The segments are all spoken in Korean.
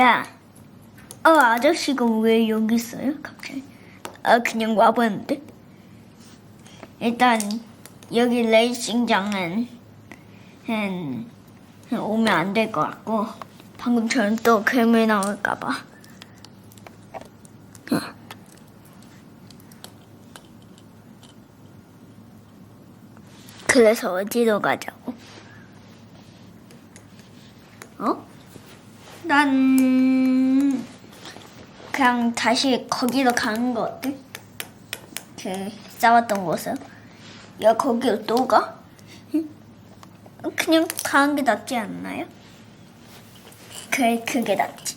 야, 어 아저씨가 왜 여기 있어요? 갑자기? 아 그냥 와봤는데. 일단 여기 레이싱장은 한, 한 오면 안 될 것 같고 방금처럼 또 괴물 나올까봐. 그래서 어디로 가자고? 난 그냥 다시 거기로 가는 거 어때? 그 싸웠던 곳을. 야 거기로 또 가? 응? 그냥 가는 게 낫지 않나요? 그래 그게 낫지.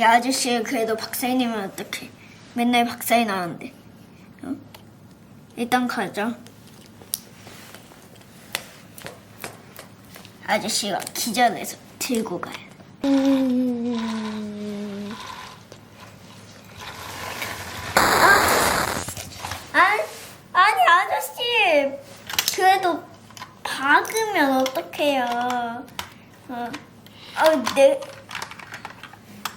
야 아저씨 그래도 박사님은 어떡해? 맨날 박사에 나왔는데. 어? 일단 가자. 아저씨가 기절해서 들고 가요. 아니, 아니 아저씨 그래도 박으면 어떡해요? 어, 아, 내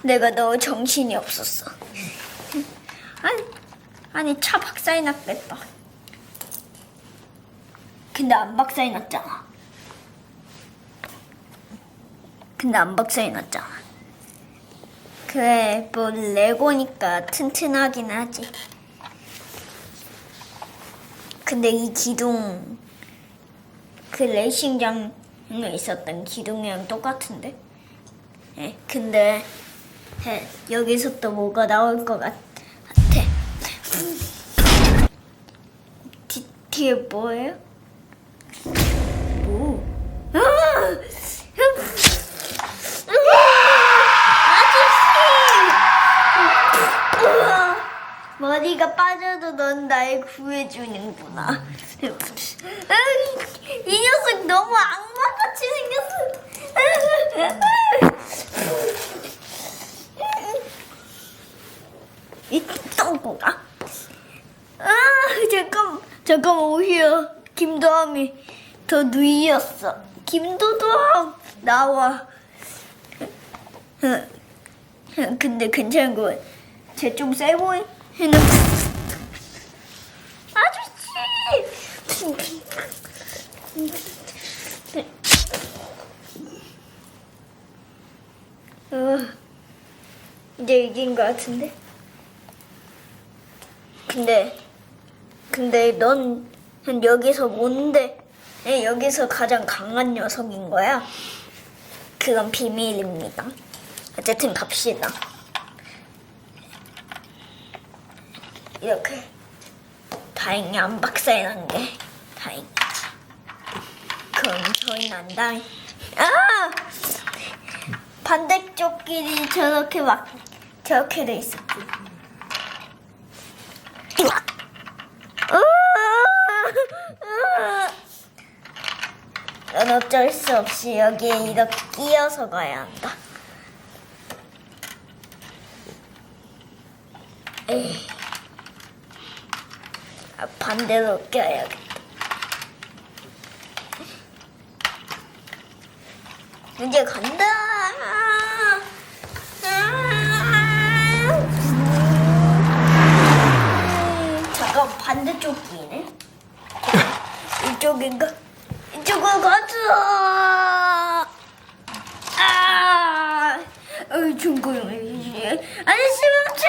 내가 너 정신이 없었어. 아니, 아니 차 박살이 났겠다. 근데 안 박살이 났잖아. 근데 안 박살이 났잖아. 그래, 뭐 레고니까 튼튼하긴 하지. 근데 이 기둥 그 레이싱장에 있었던 기둥이랑 똑같은데? 예, 근데 예, 여기서 또 뭐가 나올 것 같, 같아. 뒤, 뒤에 뭐예요? 뭐? 아! 머리가 빠져도 넌날 구해주는구나. 이 녀석 너무 악마같이 생겼어. 이 똥꼬가. 아 잠깐 잠깐 오히려 김도함이 더 누이였어. 김도도함 나와. 근데 괜찮은 거 같아. 쟤좀 세 보이. 해는 아저씨. 어, 이제 이긴 것 같은데. 근데 근데 넌 여기서 뭔데? 네, 여기서 가장 강한 녀석인 거야. 그건 비밀입니다. 어쨌든 갑시다. 이렇게 다행히 안게 다행이지. 그럼 저희는 안 당해. 아! 반대쪽 길이 저렇게 막 저렇게 돼 있었지. 넌 어쩔 수 없이 여기에 이렇게 끼어서 가야 한다. 에이. 아, 반대로 껴야겠다. 이제 간다. 아. 잠깐 반대쪽 끼네. 이쪽인가? 이쪽으로 가자. 아, 어이 중고용 아저씨 멈춰.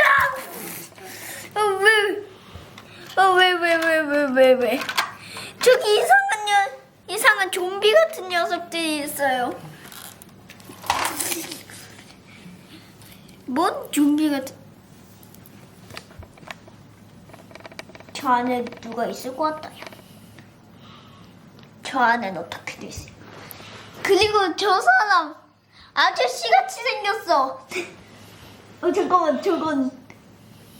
어, 왜? 어, 왜, 왜, 왜, 왜, 왜, 왜? 저기 이상한 녀, 이상한 좀비 같은 녀석들이 있어요. 뭔 좀비 같은? 저 안에 누가 있을 것 같아요. 저 안엔 어떻게 돼 있어요? 그리고 저 사람 아저씨 같이 생겼어. 어 잠깐만 저건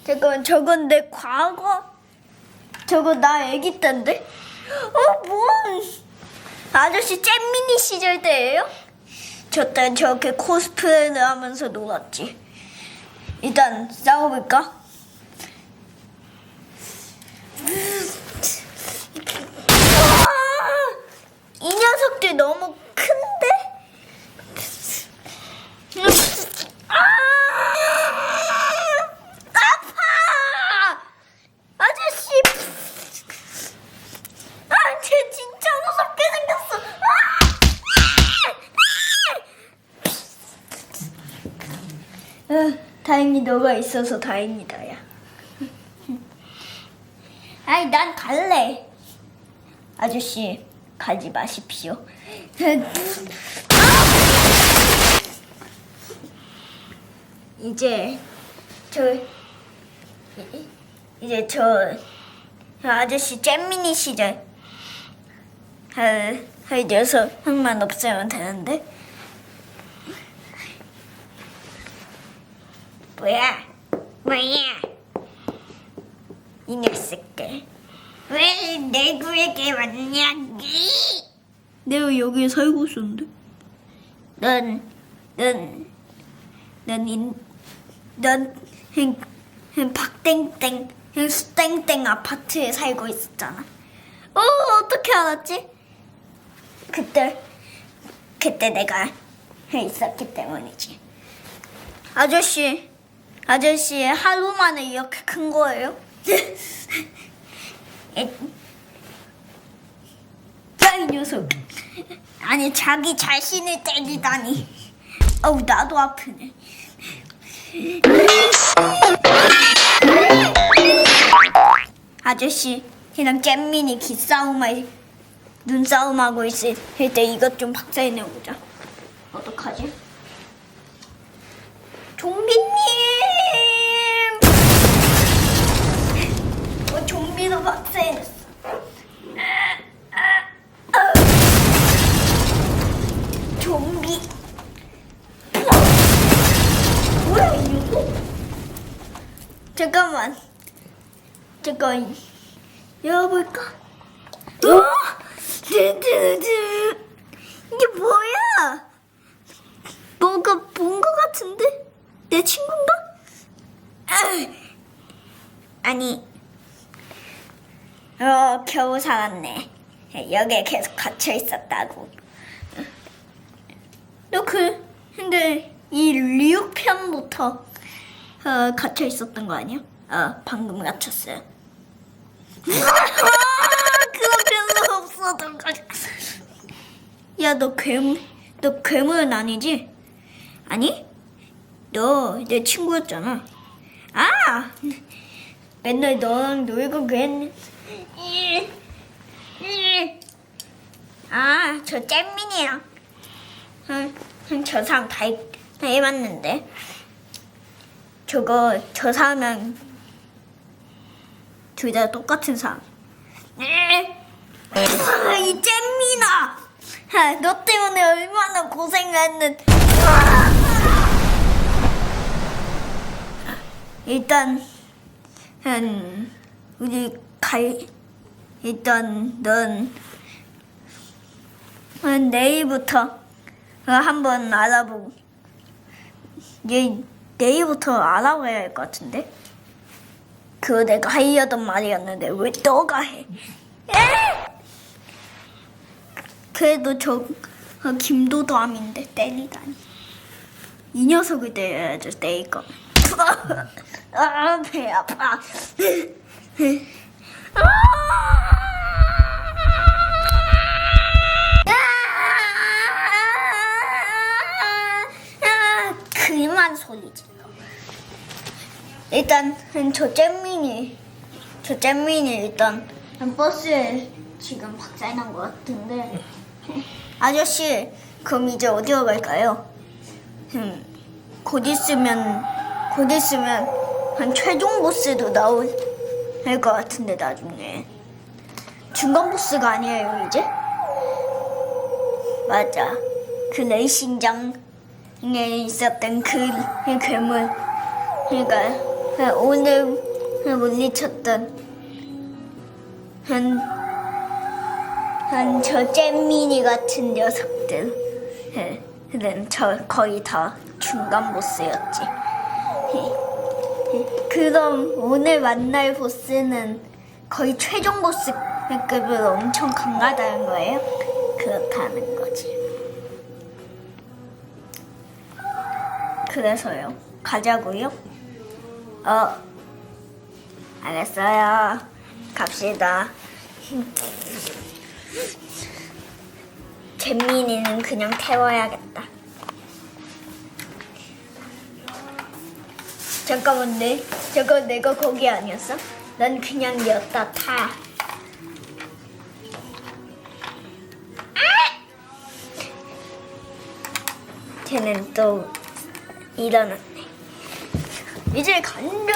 잠깐만 저건 내 과거 저거 나 애기 때인데? 어 뭔? 아저씨 잼미니 시절 때예요? 저 땐 저렇게 코스프레를 하면서 놀았지. 일단 싸워볼까? 이 녀석들 너무 큰 너가 있어서 다행이다, 야. 아이, 난 갈래. 아저씨, 가지 마십시오. 이제 저 이- 이제 저, 저 아저씨 잼미니 시절 할, 할 녀석만 없애면 되는데 뭐야 뭐야 이 녀석들 왜 내 구에게 왔냐니 내가 여기 살고 있었는데 넌, 넌, 넌, 인, 넌, 행, 행, 박땡땡, 행, 수땡땡 아파트에 살고 있었잖아. 어, 어떻게 알았지? 그때, 그때 내가 있었기 때문이지. 아저씨, 아저씨, 하루 만에 이렇게 큰 거예요? 에, 야, 이 녀석. 아니, 자기 자신을 때리다니. 어우, 나도 아프네. 아저씨, 그냥 잼민이 기싸움을, 눈싸움하고 있을 때 이것 좀 박살내보자. 어떡하지? 좀비님! 어, 좀비도 박살냈어. 좀비. 뭐야 이 녀석? 잠깐만. 잠깐 열어볼까? 어? 이게 뭐야? 뭔가 본 것 같은데? 내 친구인가? 아, 아니. 어, 겨우 살았네. 여기에 계속 갇혀 있었다고. 너 그, 근데 이 리우 편부터 어, 갇혀 있었던 거 아니야? 어, 방금 갇혔어요. 아, 그거 별로 없었던 거. 야, 너 괴물, 너 괴물은 아니지? 아니? 너 내 친구였잖아. 아, 맨날 너랑 놀고 그랬네. 아, 저 잼민이랑 저 사람 다, 해- 다 해봤는데. 저거 저 사람은 둘다 똑같은 사람. 아, 이 잼민아! 아, 너 때문에 얼마나 고생했는데 일단 음, 우리 갈 일단 넌 어, 내일부터 어, 한번 알아보고 얘 내일부터 알아봐야 할 것 같은데 그거 내가 하려던 말이었는데 왜 너가 해? 에? 그래도 저 어, 김도도암인데 때리다니 이 녀석을 때려야죠 때릴 거 아 배 아파 아, 그만 소리 질러. 일단 저 잼민이 저 잼민이 일단 버스에 지금 박살난 것 같은데 아저씨 그럼 이제 어디로 갈까요? 음, 곧 있으면 곧 있으면 한 최종 보스도 나올 것 같은데 나중에 중간 보스가 아니에요 이제? 맞아. 그 레이싱장에 있었던 그, 그 괴물. 그러니까 그 오늘 물리쳤던 한, 한 저 잼미니 같은 녀석들. 예, 그는 저 거의 다 중간 보스였지. 예, 그럼 오늘 만날 보스는 거의 최종 보스급으로 엄청 강하다는 거예요? 그렇다는 거지. 그래서요. 가자고요? 어. 알겠어요. 갑시다. 잼민이는 그냥 태워야겠다. 잠깐만 내 저거 내가 거기 아니었어? 난 그냥 였다 타. 아! 쟤는 또 일어났네. 이제 간다.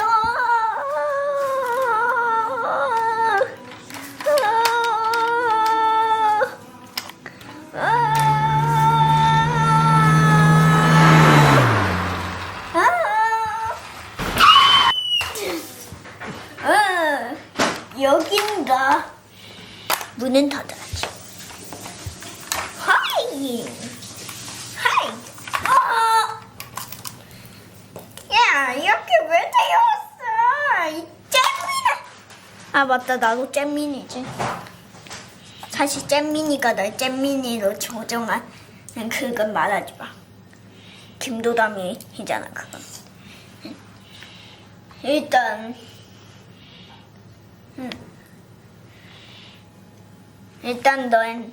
맞다, 나도 잼민이지. 사실 잼민이가 날 잼민이로 조정한 그건 말하지 마. 김도담이잖아 그건. 일단 음. 일단 넌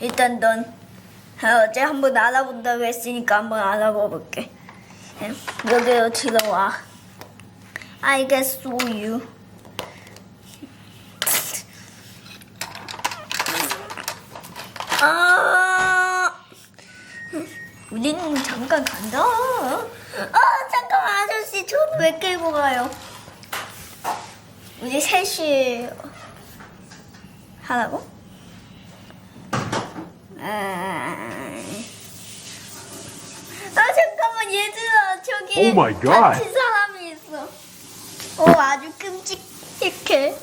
일단 넌 아, 어제 한번 알아본다고 했으니까 한번 알아봐 볼게. 응? 여기로 들어와. I guess so you. 아, 우리는 잠깐 간다. 아, 잠깐만 아저씨, 저도 왜 끌고 가요? 우리 셋이 하라고? 아, 아 잠깐만 얘들아 저기 Oh my God. 다친 사람이 있어. 어 아주 끔찍해.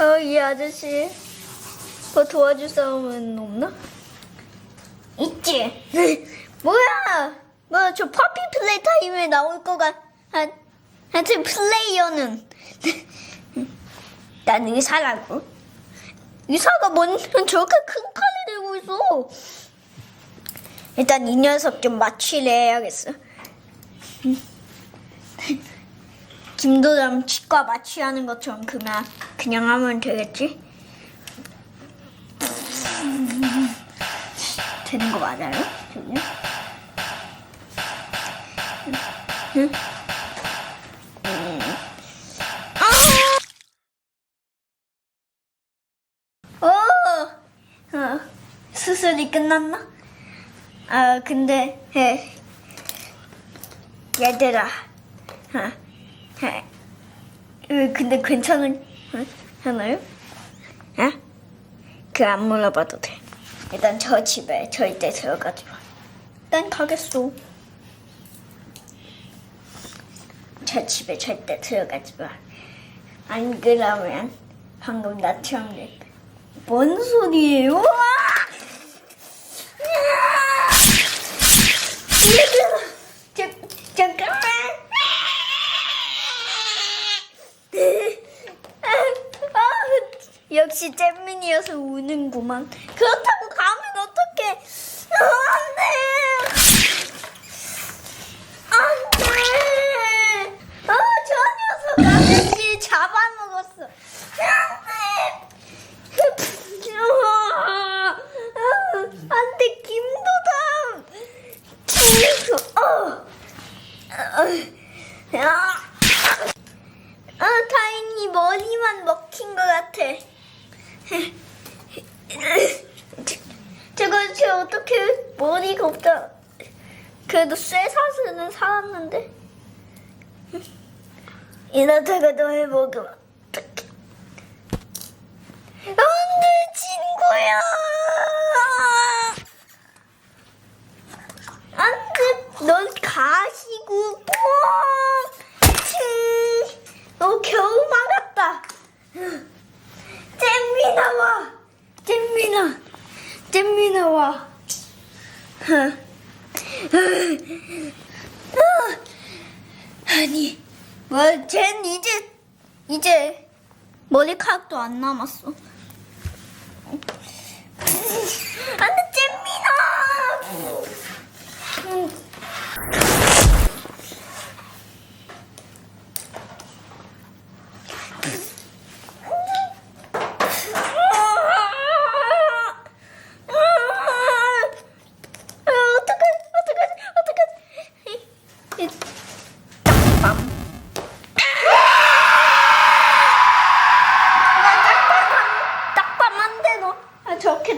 어 이 아저씨 뭐 도와줄 사람은 없나? 있지. 뭐야? 뭐저 퍼피 플레이 타임에 나올 거가 한 하여튼 플레이어는 난 의사라고. 의사가 뭔 저렇게 큰 칼을 들고 있어. 일단 이 녀석 좀 마취를 해야겠어. 김도담 치과 마취하는 것처럼 그냥 그냥 하면 되겠지? 되는 거 맞아요? 저기? 응? 어! 어, 수술이 끝났나? 아, 근데, 해. 얘들아. 아, 해. 어, 근데 괜찮은, 어, 하나요? 아? 그 안 물어봐도 돼. 일단 저 집에 절대 들어가지 마. 난 가겠어. 저 집에 절대 들어가지 마. 안 그러면 방금 나처럼 될 거야. 뭔 소리예요? 우와! 얘들아, 자, 잠깐만. 아, 역시 잼민이어서 우는구만. 그렇다고 가면 어떡해? 안 돼! 안 돼! 아, 저 녀석 아저씨 잡아먹었어. 안 돼! 안돼 김도담 김도 어. 야. 아 다행히 머리만 먹힌 것 같아 저거 쟤 어떻게 머리가 없다 그래도 쇠사슬은 살았는데 이러다가 너 해먹으면 어떡해 안돼 친구야 안돼 넌 가시고 뻥너 겨우 막았다 잼미나 와 잼미나 잼미나 와 아니 뭐쟨 이제 이제 머리카락도 안 남았어. 안돼 잼민아. 어떡해 어떡해 어떡해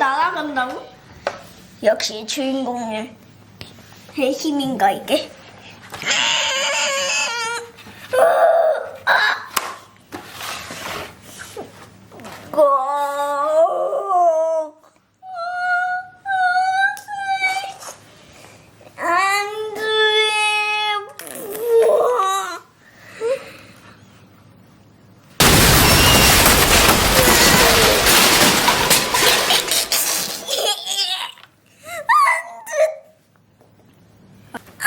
날아간다고? 역시 주인공의 힘인가 이게? 고. 안 돼. 우와. 안 돼. 아!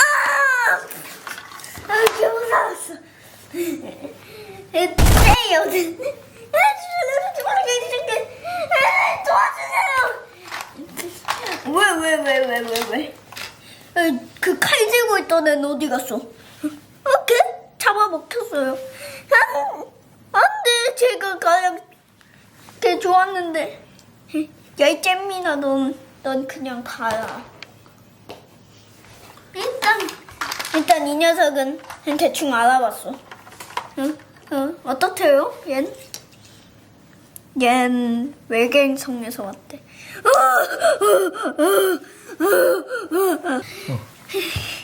아, 겨우 나왔어. 에요. 도와주세요. 왜, 왜, 왜, 왜, 왜, 왜? 그 칼 들고 있던 애는 어디 갔어? 어, 걔? 잡아먹혔어요. 안, 안 돼. 제가 가장 걔 좋았는데. 야, 이 잼민아, 넌, 넌 그냥 가라. 일단, 일단 이 녀석은 대충 알아봤어. 응? 응? 어떻대요? 얜? 얜 외계행성에서 왔대. 우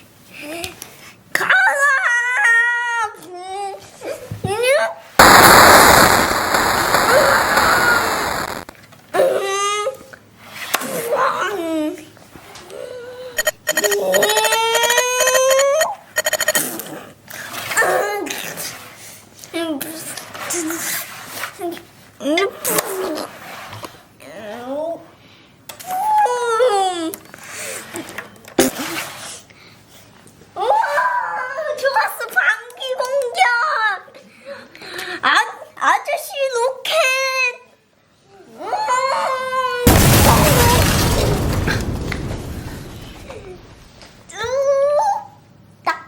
와, 좋았어 방귀 공격. 아 아저씨 로켓. 음.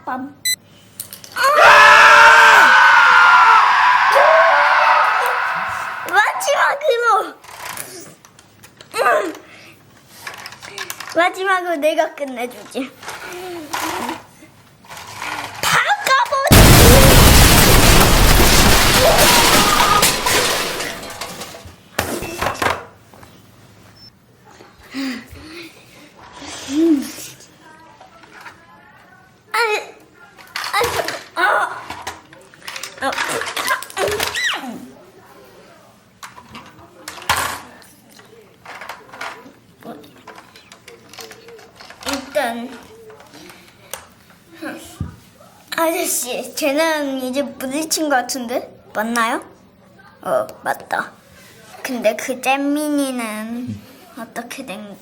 딱밤. 마지막으로. 음. 마지막으로 내가 끝내주지. 아, 아, 저, 아, 아, 일단 아저씨, 쟤는 이제 부딪힌 것 같은데 맞나요? 어, 맞다. 근데 그 잼민이는 어떻게 된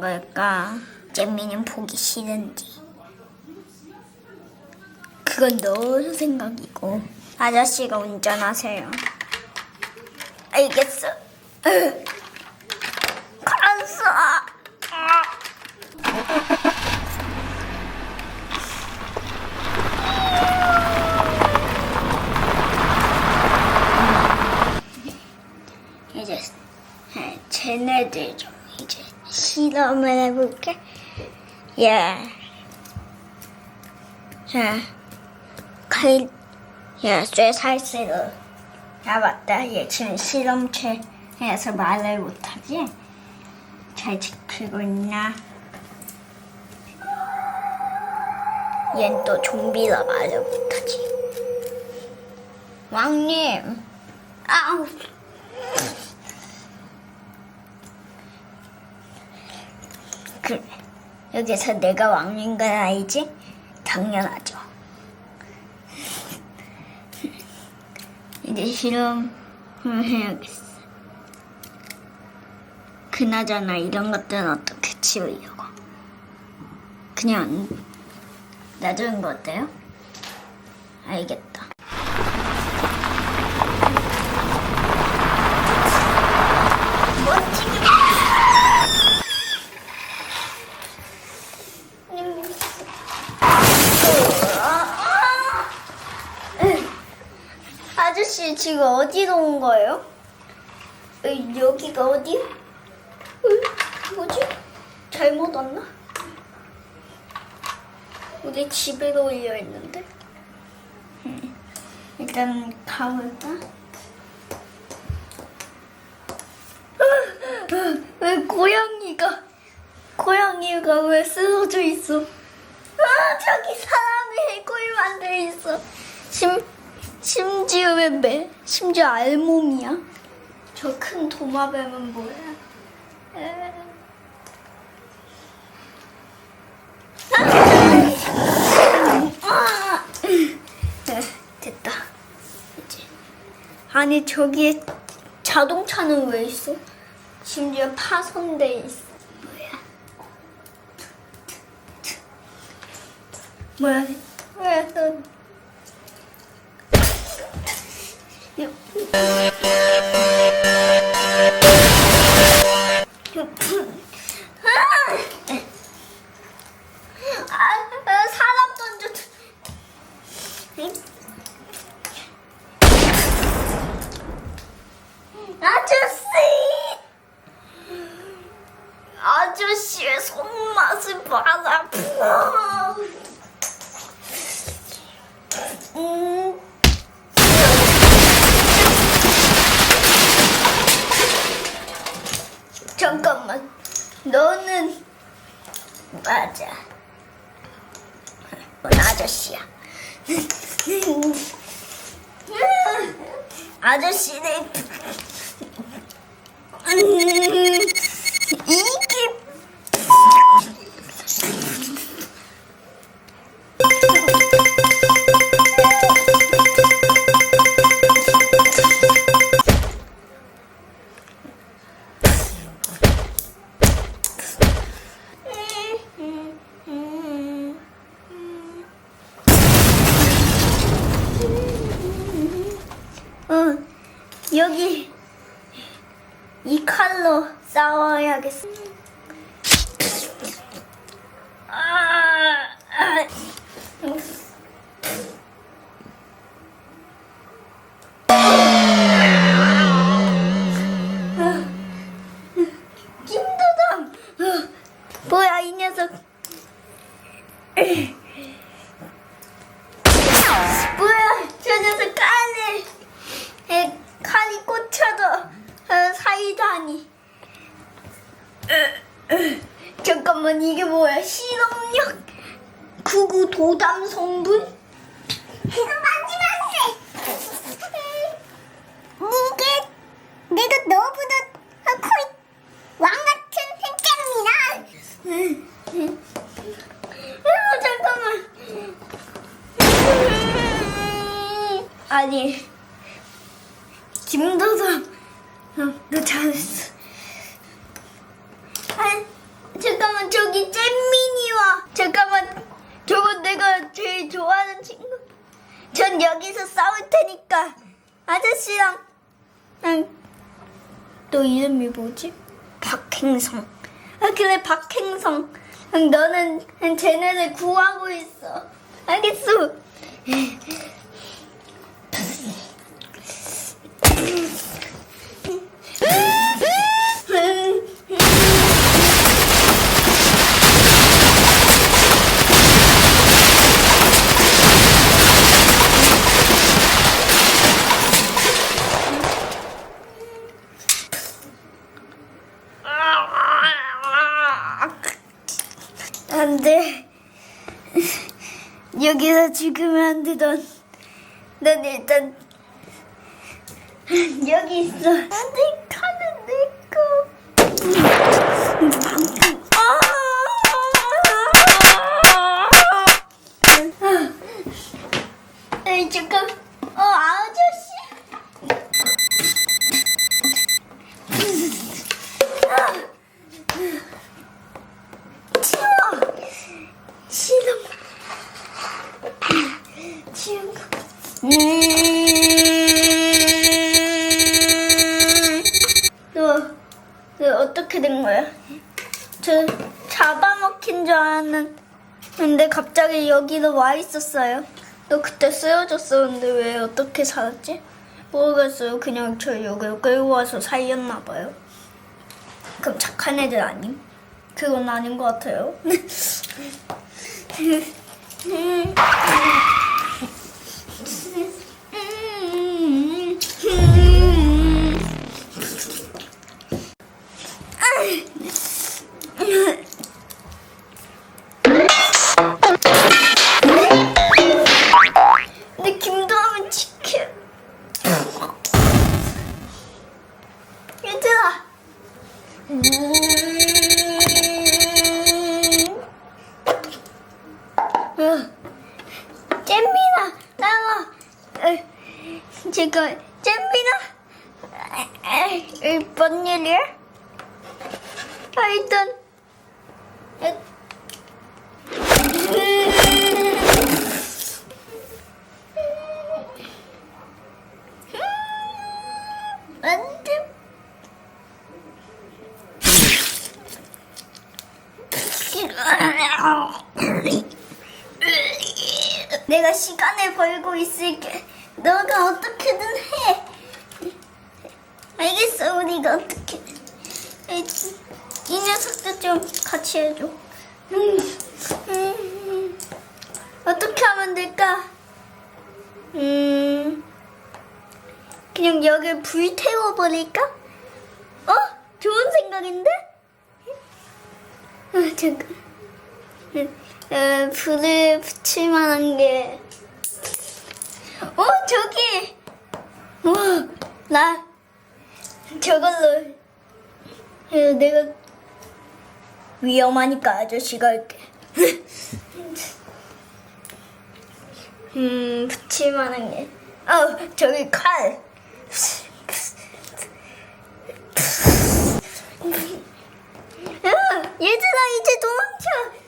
걸까? 잼민이는 보기 싫은지. 그건 너 생각이고. 아저씨가 운전하세요. 알겠어. 으. 알았어. 이제 해, 쟤네들 좀 이제 실험을 해볼게. 야, 자, 칼, 야. 아 맞다, 얘 지금 실험체에서 말을 못하지? 잘 지키고 있나? 얜 또 좀비라 말을 못하지. 왕님, 아우. 그래. 여기서 내가 왕인 건 알지? 당연하죠. 이제 실험을 해야겠어. 그나저나 이런 것들은 어떻게 치우려고? 그냥 놔두는 거 어때요? 알겠다. 지금 어디로 온 거예요? 어, 여기가 어디? 어, 뭐지? 잘못 왔나? 우리 집에로 올려 있는데. 음, 일단 가볼까? 왜왜 고양이가 고양이가 왜 쓰러져 있어? 아 저기 사람이 꼬리 만들어 있어. 심 심지어 왜 매? 심지어 알몸이야. 저 큰 도마뱀은 뭐야? 에. 아! 네, 됐다. 아니 저기에 자동차는 왜 있어? 심지어 파손돼 있어. 뭐야? 뭐야? 왜 또? 아, 실험력 구구 도담 성분 이거 만지면 안돼 이게 내가 너보다 거의 왕 같은 행장이라 아 잠깐만 아니 김도담 어, 너 잘했어 아 잠깐만 저기 잼민이와 잠깐만 저건 내가 제일 좋아하는 친구 전 여기서 싸울 테니까 아저씨랑 응. 너 이름이 뭐지? 박행성 아 그래 박행성 응, 너는 응, 쟤네를 구하고 있어. 알겠어 안 돼. 여기서 죽으면 안 되던. 난 일단 여기 있어. 안돼, 칼은 내 거. 아! 잠깐. 어, 아저 여기로 와 있었어요. 너 그때 쓰러졌었는데 왜 어떻게 살았지? 모르겠어요. 그냥 저 여기 끌고 와서 살렸나 봐요. 그럼 착한 애들 아님? 그건 아닌 것 같아요. 알겠어, 우리가 어떻게. 이, 이 녀석도 좀 같이 해줘. 음, 음, 어떻게 하면 될까? 음, 그냥 여길 불 태워버릴까? 어? 좋은 생각인데? 아, 잠깐. 어, 불을 붙일 만한 게. 어, 저기! 와, 나 저걸로 내가 위험하니까 아저씨가 할게. 음, 붙일만한 게. 아, 저기 칼. 아, 얘들아 이제 도망쳐.